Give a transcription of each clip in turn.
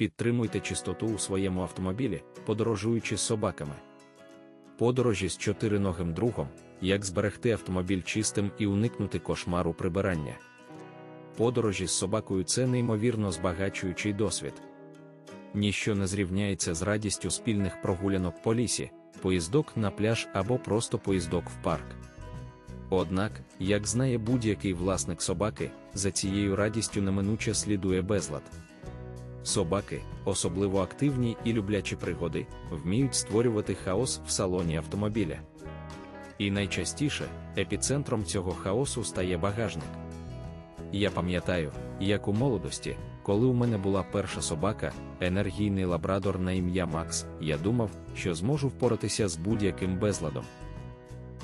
Підтримуйте чистоту у своєму автомобілі, подорожуючи з собаками. Подорожі з чотириногим другом, як зберегти автомобіль чистим і уникнути кошмару прибирання. Подорожі з собакою це неймовірно збагачуючий досвід. Ніщо не зрівняється з радістю спільних прогулянок по лісі, поїздок на пляж або просто поїздок в парк. Однак, як знає будь-який власник собаки, за цією радістю неминуче слідує безлад. Собаки, особливо активні і люблячі пригоди, вміють створювати хаос в салоні автомобіля. І найчастіше епіцентром цього хаосу стає багажник. Я пам'ятаю, як у молодості, коли у мене була перша собака, енергійний лабрадор на ім'я Макс, я думав, що зможу впоратися з будь-яким безладом.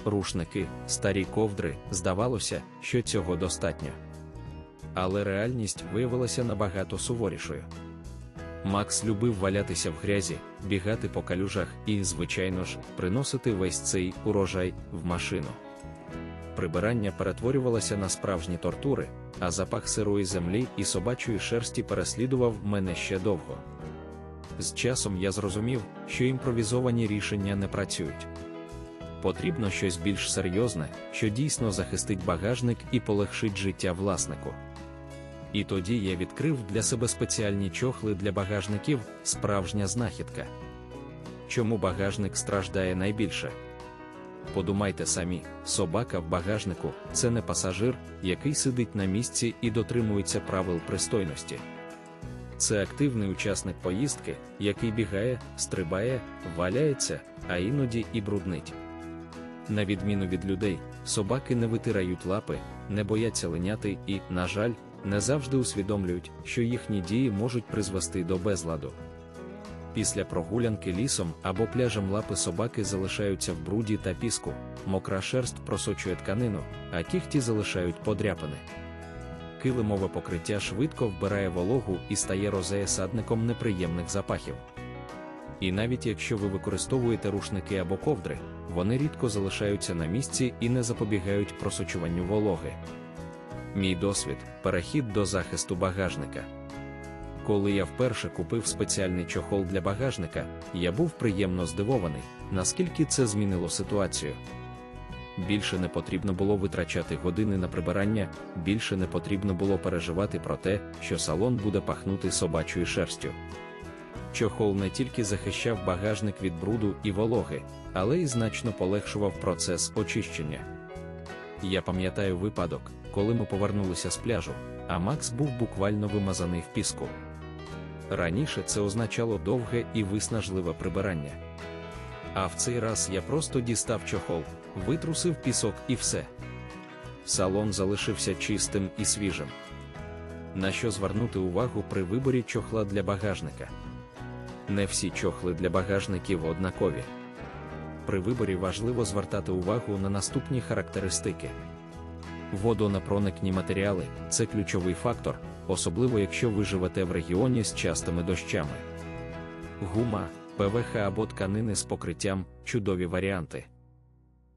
Рушники, старі ковдри, здавалося, що цього достатньо. Але реальність виявилася набагато суворішою. Макс любив валятися в грязі, бігати по калюжах і, звичайно ж, приносити весь цей урожай в машину. Прибирання перетворювалося на справжні тортури, а запах сирої землі і собачої шерсті переслідував мене ще довго. З часом я зрозумів, що імпровізовані рішення не працюють. Потрібно щось більш серйозне, що дійсно захистить багажник і полегшить життя власнику. І тоді я відкрив для себе спеціальні чохли для багажників, справжня знахідка. Чому багажник страждає найбільше? Подумайте самі, собака в багажнику це не пасажир, який сидить на місці і дотримується правил пристойності. Це активний учасник поїздки, який бігає, стрибає, валяється, а іноді і бруднить. На відміну від людей, собаки не витирають лапи, не бояться линяти і, на жаль, не завжди усвідомлюють, що їхні дії можуть призвести до безладу. Після прогулянки лісом або пляжем лапи собаки залишаються в бруді та піску, мокра шерсть просочує тканину, а кіхті залишають подряпини. Килимове покриття швидко вбирає вологу і стає розеясадником неприємних запахів. І навіть якщо ви використовуєте рушники або ковдри, вони рідко залишаються на місці і не запобігають просочуванню вологи. Мій досвід перехід до захисту багажника. Коли я вперше купив спеціальний чохол для багажника, я був приємно здивований, наскільки це змінило ситуацію. Більше не потрібно було витрачати години на прибирання, більше не потрібно було переживати про те, що салон буде пахнути собачою шерстю. Чохол не тільки захищав багажник від бруду і вологи, але й значно полегшував процес очищення. Я пам'ятаю випадок, коли ми повернулися з пляжу, а Макс був буквально вимазаний в піску. Раніше це означало довге і виснажливе прибирання. А в цей раз я просто дістав чохол, витрусив пісок і все. Салон залишився чистим і свіжим. На що звернути увагу при виборі чохла для багажника? Не всі чохли для багажників однакові. При виборі важливо звертати увагу на наступні характеристики. Водонепроникні матеріали це ключовий фактор, особливо якщо ви живете в регіоні з частими дощами. Гума, ПВХ або тканини з покриттям чудові варіанти.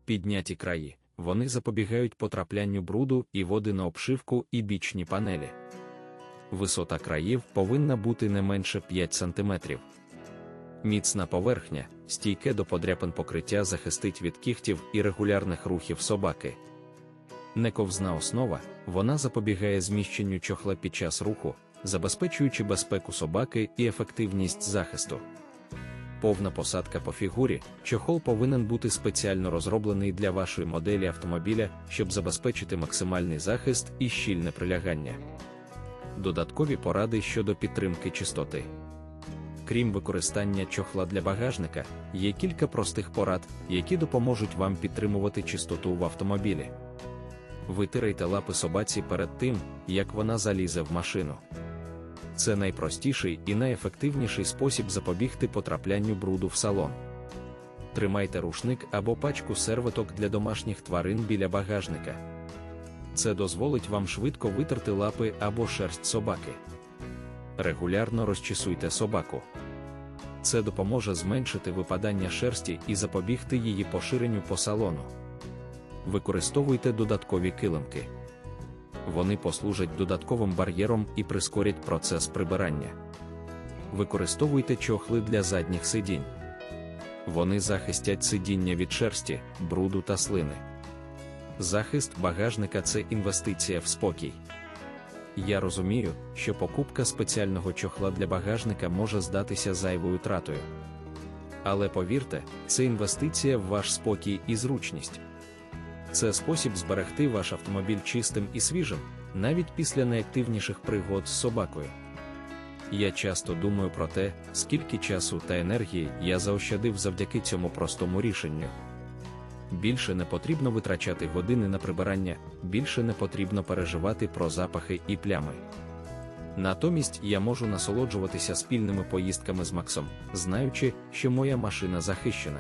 Підняті краї, вони запобігають потраплянню бруду і води на обшивку і бічні панелі. Висота країв повинна бути не менше 5 см. Міцна поверхня, стійке до подряпин покриття захистить від кігтів і регулярних рухів собаки. Нековзна основа, вона запобігає зміщенню чохла під час руху, забезпечуючи безпеку собаки і ефективність захисту. Повна посадка по фігурі, чохол повинен бути спеціально розроблений для вашої моделі автомобіля, щоб забезпечити максимальний захист і щільне прилягання. Додаткові поради щодо підтримки чистоти. Крім використання чохла для багажника, є кілька простих порад, які допоможуть вам підтримувати чистоту в автомобілі. Витирайте лапи собаці перед тим, як вона залізе в машину. Це найпростіший і найефективніший спосіб запобігти потраплянню бруду в салон. Тримайте рушник або пачку серветок для домашніх тварин біля багажника. Це дозволить вам швидко витерти лапи або шерсть собаки. Регулярно розчісуйте собаку. Це допоможе зменшити випадання шерсті і запобігти її поширенню по салону. Використовуйте додаткові килимки. Вони послужать додатковим бар'єром і прискорять процес прибирання. використовуйте чохли для задніх сидінь. Вони захистять сидіння від шерсті, бруду та слини. Захист багажника це інвестиція в спокій. Я розумію, що покупка спеціального чохла для багажника може здатися зайвою тратою. Але повірте, це інвестиція в ваш спокій і зручність. Це спосіб зберегти ваш автомобіль чистим і свіжим, навіть після найактивніших пригод з собакою. Я часто думаю про те, скільки часу та енергії я заощадив завдяки цьому простому рішенню. Більше не потрібно витрачати години на прибирання, більше не потрібно переживати про запахи і плями. Натомість я можу насолоджуватися спільними поїздками з Максом, знаючи, що моя машина захищена.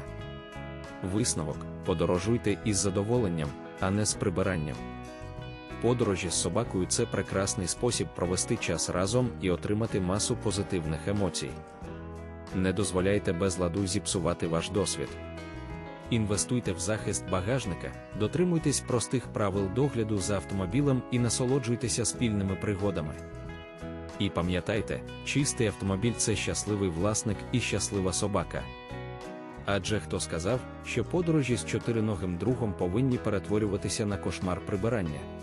Висновок подорожуйте із задоволенням, а не з прибиранням. Подорожі з собакою це прекрасний спосіб провести час разом і отримати масу позитивних емоцій. Не дозволяйте безладу зіпсувати ваш досвід. Інвестуйте в захист багажника, дотримуйтесь простих правил догляду за автомобілем і насолоджуйтеся спільними пригодами. І пам'ятайте, чистий автомобіль це щасливий власник і щаслива собака. Адже хто сказав, що подорожі з чотириногим другом повинні перетворюватися на кошмар прибирання.